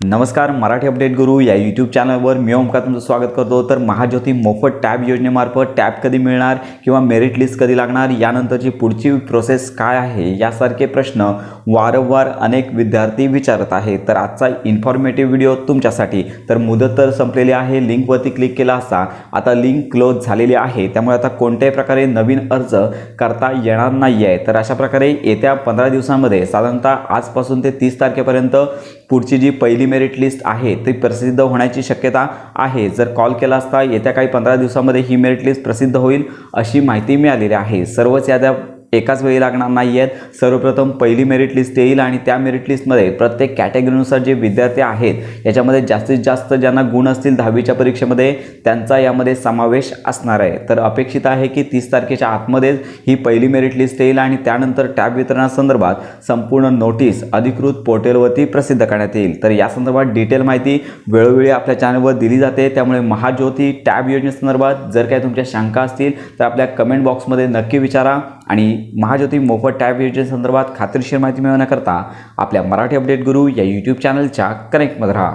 नमस्कार मराठी अपडेट गुरु या यूट्यूब चॅनलवर मी ओमका तुमचं स्वागत करतो. तर महाज्योती मोफत टॅब योजनेमार्फत टॅब कधी मिळणार किंवा मेरिट लिस्ट कधी लागणार यानंतरची पुढची प्रोसेस काय आहे यासारखे प्रश्न वारंवार अनेक विद्यार्थी विचारत आहेत तर आजचा इन्फॉर्मेटिव्ह व्हिडिओ तुमच्यासाठी. तर मुदत तर संपलेली आहे लिंकवरती क्लिक केला असता आता लिंक क्लोज झालेली आहे त्यामुळे आता कोणत्याही प्रकारे नवीन अर्ज करता येणार नाही आहे तर अशा प्रकारे येत्या पंधरा दिवसांमध्ये साधारणतः आजपासून ते तीस तारखेपर्यंत पुढची जी पहिली मेरिट लिस्ट आहे ती प्रसिद्ध होण्याची शक्यता आहे. जर कॉल केला असता येत्या काही पंधरा दिवसामध्ये ही मेरिट लिस्ट प्रसिद्ध होईल अशी माहिती मिळालेली आहे. सर्वच याद्या एकाच वेळी लागणार नाही आहेत सर्वप्रथम पहिली मेरिट लिस्ट येईल आणि त्या मेरिट लिस्टमध्ये प्रत्येक कॅटेगरीनुसार जे विद्यार्थी आहेत याच्यामध्ये जास्तीत जास्त ज्यांना गुण असतील दहावीच्या परीक्षेमध्ये त्यांचा यामध्ये समावेश असणार आहे. तर अपेक्षित आहे की तीस तारखेच्या आतमध्येच ही पहिली मेरिट लिस्ट येईल आणि त्यानंतर टॅब वितरणासंदर्भात संपूर्ण नोटीस अधिकृत पोर्टलवरती प्रसिद्ध करण्यात येईल. तर या संदर्भात डिटेल माहिती वेळोवेळी आपल्या चॅनलवर दिली जाते. त्यामुळे महाज्योती टॅब योजनेसंदर्भात जर काही तुमच्या शंका असतील तर आपल्या कमेंट बॉक्समध्ये नक्की विचारा आणि महाज्योती मोफत टॅब योजनेसंदर्भात खात्रीशीर माहिती मिळवण्याकरता आपल्या मराठी अपडेट गुरु या यूट्यूब चॅनलच्या कनेक्टमध्ये राहा.